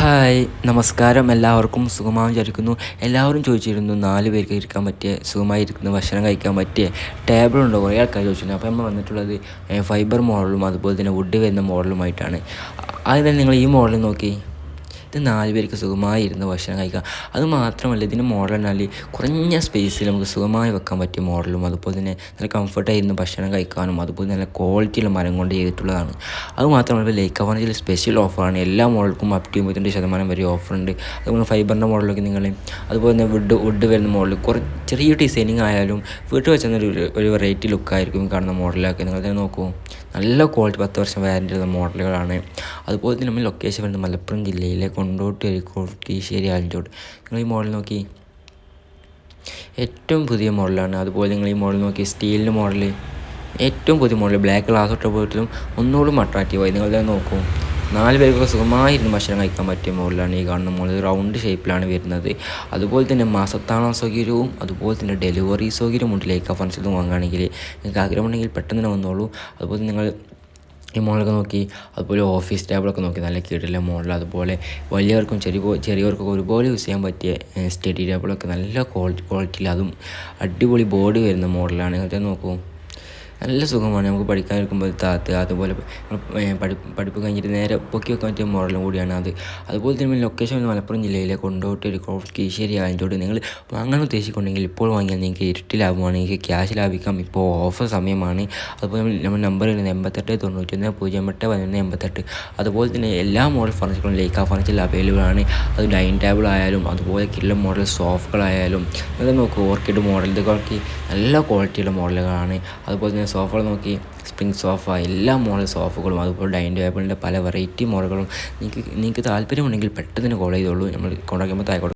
Hi നമസ്കാരം. എല്ലാവർക്കും സുഖമാണെന്ന് വിചാരിക്കുന്നു. എല്ലാവരും ചോദിച്ചിരുന്നു നാല് പേർക്ക് ഇരിക്കാൻ പറ്റിയ സുഖമായി ഇരിക്കുന്ന ഭക്ഷണം കഴിക്കാൻ പറ്റിയ ടേബിൾ ഉണ്ടോ? കുറേ ആൾക്കാർ ചോദിച്ചിരുന്നു. അപ്പോൾ നമ്മൾ വന്നിട്ടുള്ളത് ഫൈബർ മോഡലും അതുപോലെ തന്നെ വുഡ് വരുന്ന മോഡലുമായിട്ടാണ് തന്നെ നിങ്ങൾ ഈ മോഡൽ നോക്കി. ഇത് നാല് പേർക്ക് സുഖമായി ഇരുന്ന് ഭക്ഷണം കഴിക്കാം. അത് മാത്രമല്ല ഇതിന്റെ മോഡൽ എന്നാൽ കുറഞ്ഞ സ്പേസിൽ നമുക്ക് സുഖമായി വെക്കാൻ പറ്റിയ മോഡലും അതുപോലെ തന്നെ നല്ല കംഫർട്ടായി ഇരുന്ന് ഭക്ഷണം കഴിക്കാനും അതുപോലെ നല്ല ക്വാളിറ്റിയുള്ള മരം കൊണ്ട് ചെയ്തിട്ടുള്ളതാണ്. അത് മാത്രമല്ല ലേക്ക് അവണിൽ സ്പെഷ്യൽ ഓഫറാണ് എല്ലാ മോഡൽക്കും അപ് ടു മുപ്പത്തിരണ്ട് ശതമാനം വരെ ഓഫറുണ്ട് അതുപോലെ ഫൈബറിന്റെ മോഡലൊക്കെ നിങ്ങൾ അതുപോലെ തന്നെ വുഡ് വുഡ് വരുന്ന മോഡൽ കുറച്ച് ചെറിയ ഡിസൈനിങ് ആയാലും വീട്ടിൽ വെച്ചാൽ ഒരു ഒരു വെറൈറ്റി ലുക്കായിരിക്കും കാണുന്ന മോഡലൊക്കെ നിങ്ങൾ തന്നെ നോക്കൂ. നല്ല ക്വാളിറ്റി പത്ത് വർഷം വാറന്റി ഉള്ള മോഡലുകളാണ് അതുപോലെ തന്നെ നമ്മൾ ലൊക്കേഷൻ വരുന്നത് മലപ്പുറം ജില്ലയിലെ കൊണ്ടോട്ട് അരിക്കോട് കീശ്ശേരി ആലഞ്ചോട്. നിങ്ങൾ ഈ മോഡൽ നോക്കി. ഏറ്റവും പുതിയ മോഡലാണ് അതുപോലെ നിങ്ങൾ ഈ മോഡൽ നോക്കി. സ്റ്റീലിന്റെ മോഡൽ ഏറ്റവും പുതിയ മോഡൽ ബ്ലാക്ക് ഗ്ലാസ് തൊട്ട് പോയിട്ടും ഒന്നുകൂടി അട്രാക്റ്റീവായി നിങ്ങൾ തന്നെ നോക്കൂ. നാല് പേർക്കൊക്കെ സുഖമായിരുന്നു ഭക്ഷണം കഴിക്കാൻ പറ്റിയ മോഡലാണ് ഈ കാണുന്ന മോഡൽ റൗണ്ട് ഷേപ്പിലാണ് വരുന്നത്. അതുപോലെ തന്നെ മാസത്താണ സൗകര്യവും അതുപോലെ തന്നെ ഡെലിവറി സൗകര്യവും ലേക്ക് ഫൺസിൽ നിന്ന് വാങ്ങുകയാണെങ്കിൽ നിങ്ങൾക്ക് ആഗ്രഹമുണ്ടെങ്കിൽ പെട്ടെന്ന് തന്നെ വന്നോളൂ. അതുപോലെ നിങ്ങൾ ഈ മോളൊക്കെ നോക്കി അതുപോലെ ഓഫീസ് ടേബിളൊക്കെ നോക്കി നല്ല കീഴിലെ മോഡൽ അതുപോലെ വലിയവർക്കും ചെറിയ ചെറിയവർക്കൊക്കെ ഒരുപോലെ യൂസ് ചെയ്യാൻ പറ്റിയ സ്റ്റഡി ടേബിളൊക്കെ നല്ല ക്വാളിറ്റി ക്വാളിറ്റിയിൽ അതും അടിപൊളി ബോർഡ് വരുന്ന മോഡലാണ് ഇങ്ങനത്തെ നോക്കൂ. നല്ല സുഖമാണ് നമുക്ക് പഠിക്കാൻ ഇരിക്കുമ്പോൾ താത്ത് അതുപോലെ പഠി പഠിപ്പ് കഴിഞ്ഞിട്ട് നേരെ പൊക്കി വെക്കാൻ പറ്റിയ മോഡലും കൂടിയാണ് അത്. അതുപോലെ തന്നെ ലൊക്കേഷൻ മലപ്പുറം ജില്ലയിലെ കൊണ്ടോട്ട് കീശ്ശേരി ആയതുകൊണ്ട് നിങ്ങൾ വാങ്ങാൻ ഉദ്ദേശിക്കുന്നുണ്ടെങ്കിൽ ഇപ്പോൾ വാങ്ങിയാൽ നിങ്ങൾക്ക് ഇരുട്ടി ലാഭമാണ്. നിങ്ങൾക്ക് ക്യാഷ് ലാഭിക്കാം. ഇപ്പോൾ ഓഫർ സമയമാണ്. അതുപോലെ നമ്മൾ നമ്പർ വരുന്നത് എൺപത്തെട്ട് തൊണ്ണൂറ്റൊന്ന് പൂജ്യം എട്ട് പതിനൊന്ന് എൺപത്തെട്ട്. അതുപോലെ തന്നെ എല്ലാ മോഡൽ ഫർണിച്ചറുകളും ലേക്ക ഫർണിച്ചറിൽ അവൈലബിൾ ആണ്. അത് ഡൈനിങ് ടേബിൾ ആയാലും അതുപോലെ കില്ല മോഡൽ സോഫകളായാലും അത് നോക്കുക ഓർക്കിഡ് മോഡൽ ഇതൊക്കെ നല്ല ക്വാളിറ്റിയുള്ള മോഡലുകളാണ് അതുപോലെ തന്നെ സോഫകൾ നോക്കി സ്പ്രിംഗ് സോഫ എല്ലാ മോഡൽ സോഫകളും അതുപോലെ ഡൈനിങ് ടേബിളിന്റെ പല വെറൈറ്റി മോഡലുകളും. നിങ്ങൾക്ക് നിങ്ങൾക്ക് താല്പര്യമുണ്ടെങ്കിൽ പെട്ടെന്ന് കോൾ ചെയ്തോളൂ. നമ്മൾ കോൺടാക്ട് ചെയ്യുമ്പോൾ താഴെ